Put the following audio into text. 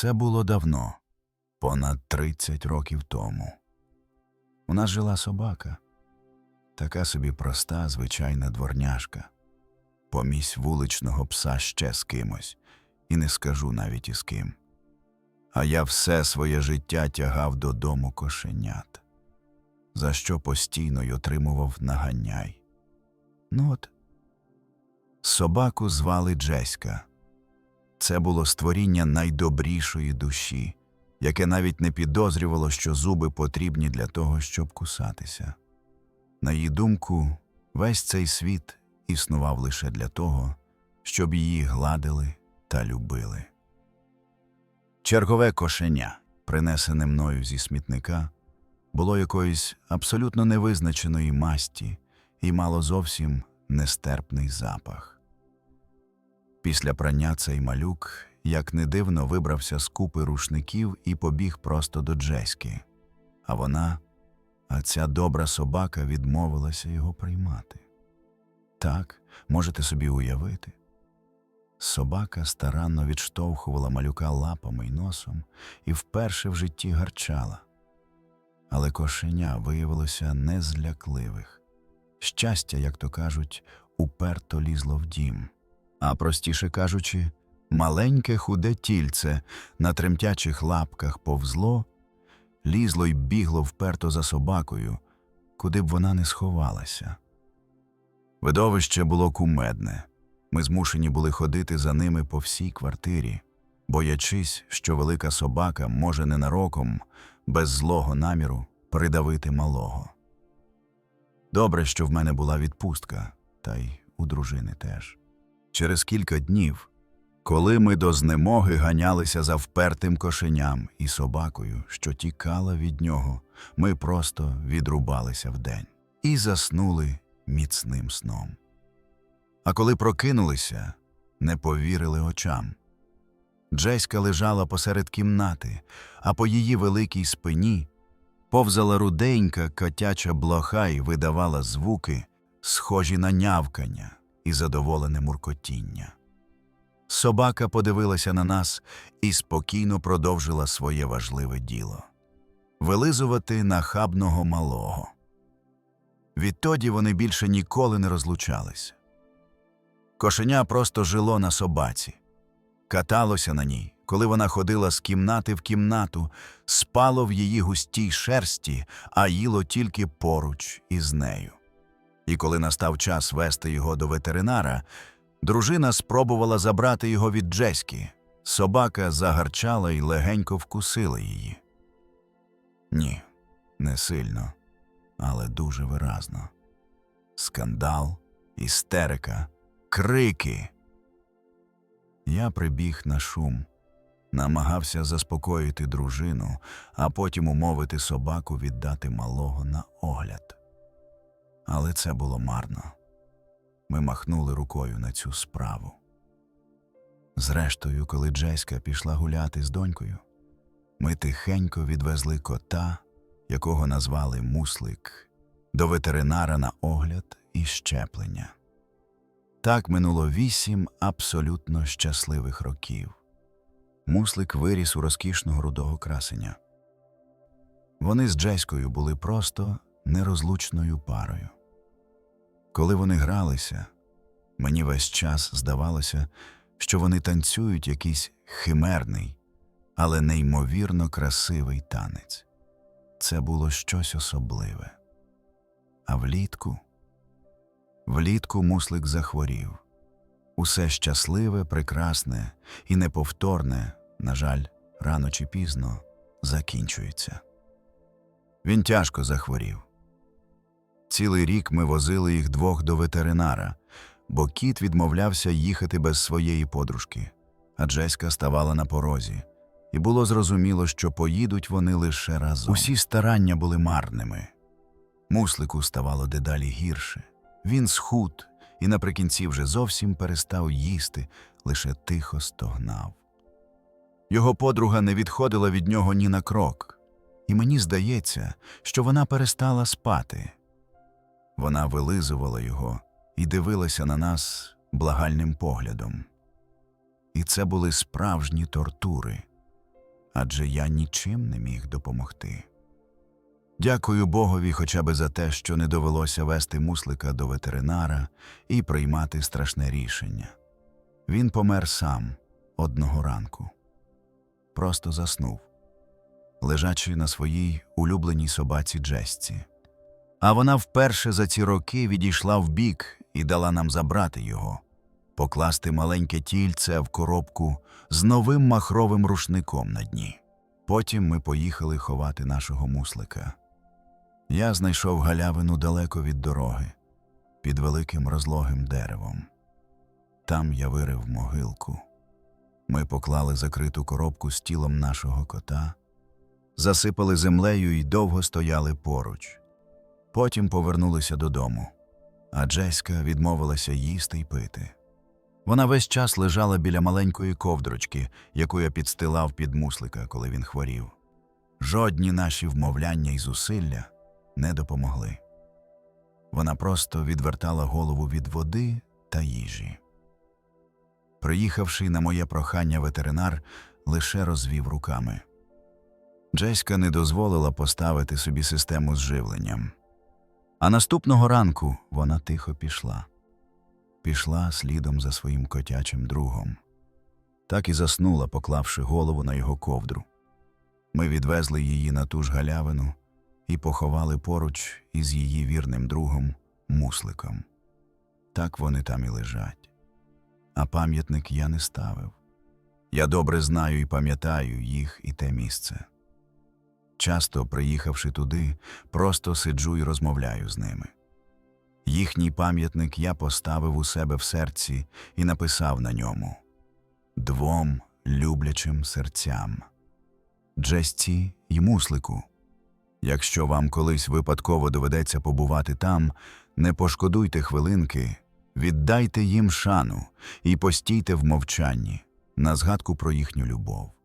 Це було давно, понад 30 років тому. У нас жила собака, така собі проста, звичайна дворняжка, помість вуличного пса ще з кимось, і не скажу навіть із ким. А я все своє життя тягав додому кошенят, за що постійно й отримував наганяй. Ну от, собаку звали Джеська. Це було створіння найдобрішої душі, яке навіть не підозрювало, що зуби потрібні для того, щоб кусатися. На її думку, весь цей світ існував лише для того, щоб її гладили та любили. Чергове кошеня, принесене мною зі смітника, було якоїсь абсолютно невизначеної масті і мало зовсім нестерпний запах. Після прання цей малюк, як не дивно, вибрався з купи рушників і побіг просто до Джеськи. А вона, а ця добра собака відмовилася його приймати. Так, можете собі уявити. Собака старанно відштовхувала малюка лапами й носом і вперше в житті гарчала. Але кошеня виявилося не з лякливих. Щастя, як то кажуть, уперто лізло в дім а простіше кажучи, маленьке худе тільце на тремтячих лапках повзло, лізло й бігло вперто за собакою, куди б вона не сховалася. Видовище було кумедне. Ми змушені були ходити за ними по всій квартирі, боячись, що велика собака може ненароком, без злого наміру, придавити малого. Добре, що в мене була відпустка, та й у дружини теж. Через кілька днів, коли ми до знемоги ганялися за впертим кошеням і собакою, що тікала від нього, ми просто відрубалися вдень і заснули міцним сном. А коли прокинулися, не повірили очам. Джеська лежала посеред кімнати, а по її великій спині повзала руденька котяча блоха і видавала звуки, схожі на нявкання і задоволене муркотіння. Собака подивилася на нас і спокійно продовжила своє важливе діло вилизувати нахабного малого. Відтоді вони більше ніколи не розлучалися. Кошеня просто жило на собаці, каталося на ній, коли вона ходила з кімнати в кімнату, спало в її густій шерсті, а їло тільки поруч із нею. І коли настав час вести його до ветеринара, дружина спробувала забрати його від Джеськи. Собака загарчала і легенько вкусила її. Ні, не сильно, але дуже виразно. Скандал, істерика, крики. Я прибіг на шум, намагався заспокоїти дружину, а потім умовити собаку віддати малого на огляд. Але це було марно. Ми махнули рукою на цю справу. Зрештою, коли Джеська пішла гуляти з донькою, ми тихенько відвезли кота, якого назвали Муслик, до ветеринара на огляд і щеплення. Так минуло вісім абсолютно щасливих років. Муслик виріс у розкішного рудого красеня. Вони з Джеською були просто нерозлучною парою. Коли вони гралися, мені весь час здавалося, що вони танцюють якийсь химерний, але неймовірно красивий танець. Це було щось особливе. А влітку, влітку муслик захворів. Усе щасливе, прекрасне і неповторне, на жаль, рано чи пізно закінчується. Він тяжко захворів. Цілий рік ми возили їх двох до ветеринара, бо кіт відмовлявся їхати без своєї подружки, а Джеська ставала на порозі, і було зрозуміло, що поїдуть вони лише разом. Усі старання були марними. Муслику ставало дедалі гірше. Він схуд і наприкінці вже зовсім перестав їсти, лише тихо стогнав. Його подруга не відходила від нього ні на крок, і мені здається, що вона перестала спати. Вона вилизувала його і дивилася на нас благальним поглядом. І це були справжні тортури. адже я нічим не міг допомогти. Дякую Богові хоча б за те, що не довелося вести муслика до ветеринара і приймати страшне рішення. Він помер сам одного ранку. Просто заснув, лежачи на своїй улюбленій собаці Джесці. А вона вперше за ці роки відійшла вбік і дала нам забрати його, покласти маленьке тільце в коробку з новим махровим рушником на дні. Потім ми поїхали ховати нашого муслика. Я знайшов галявину далеко від дороги, під великим розлогим деревом. Там я вирив могилку. Ми поклали закриту коробку з тілом нашого кота, засипали землею і довго стояли поруч. Потім повернулися додому, а Джеська відмовилася їсти й пити. Вона весь час лежала біля маленької ковдрочки, яку я підстилав під муслика, коли він хворів. Жодні наші вмовляння й зусилля не допомогли. Вона просто відвертала голову від води та їжі. Приїхавши на моє прохання ветеринар лише розвів руками. Джеська не дозволила поставити собі систему з живленням. А наступного ранку вона тихо пішла. Пішла слідом за своїм котячим другом. Так і заснула, поклавши голову на його ковдру. Ми відвезли її на ту ж галявину і поховали поруч із її вірним другом мусликом. Так вони там і лежать. А пам'ятник я не ставив. Я добре знаю і пам'ятаю їх і те місце. Часто, приїхавши туди, просто сиджу і розмовляю з ними. Їхній пам'ятник я поставив у себе в серці і написав на ньому двом люблячим серцям Джесті й муслику. Якщо вам колись випадково доведеться побувати там, не пошкодуйте хвилинки, віддайте їм шану і постійте в мовчанні на згадку про їхню любов.